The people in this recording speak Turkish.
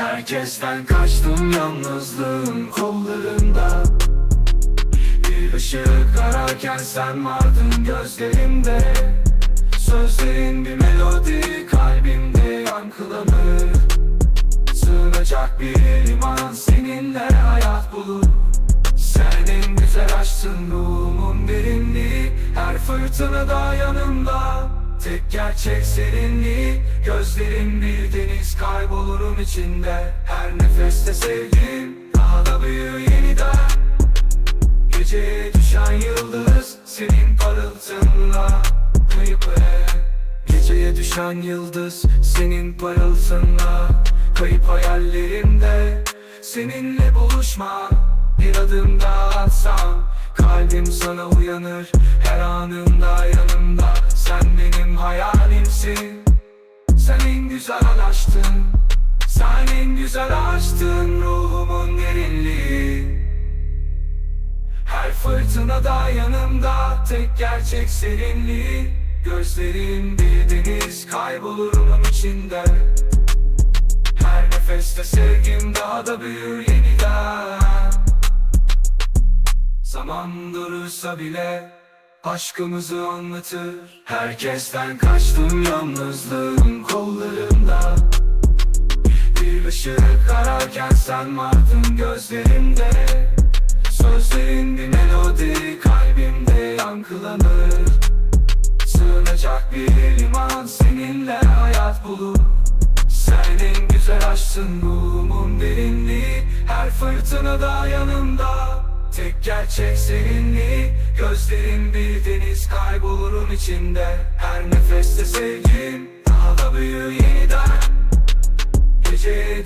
Herkesten kaçtım yalnızlığın kollarında. Bir ışık ararken sen vardın gözlerimde. Sözlerin bir melodi kalbimde yankılanır. Sığınacak bir liman seninle hayat bulur. Sen en güzel aşksın ruhumun derinliği. Her fırtınada yanımda Tek gerçek serinliği Gözlerin bir deniz kaybolurum içinde. Her nefeste sevdim Daha da büyür yeniden. Geceye düşen yıldız Senin parıltınla. Kayıp Geceye düşen yıldız Senin parıltınla. Kayıp hayallerimde Seninle buluşma Bir adım daha atsam Kalbim sana uyanır Her anında yanımda Sen benim hayalimsin. Sen en güzel aşktın Sen en güzel aşktın Ruhumun derinliği. Her fırtınada yanımda tek gerçek serinliği. Gözlerin bir deniz kaybolurum içinde. Her nefeste sevgim daha da büyür yeniden. Zaman durursa bile aşkımızı anlatır. Herkesten kaçtım yalnızlığın kollarında bir ışık ararken sen vardın gözlerimde. Sözlerin bir melodi kalbimde yankılanır. Sığınacak bir liman seninle hayat bulur. Sen en güzel aşksın ruhumun derinliği. Her fırtınada yanımda gerçek serinliği Gözlerin bir deniz kaybolurum içinde. Her nefeste sevgim daha da büyür yeniden. Geceye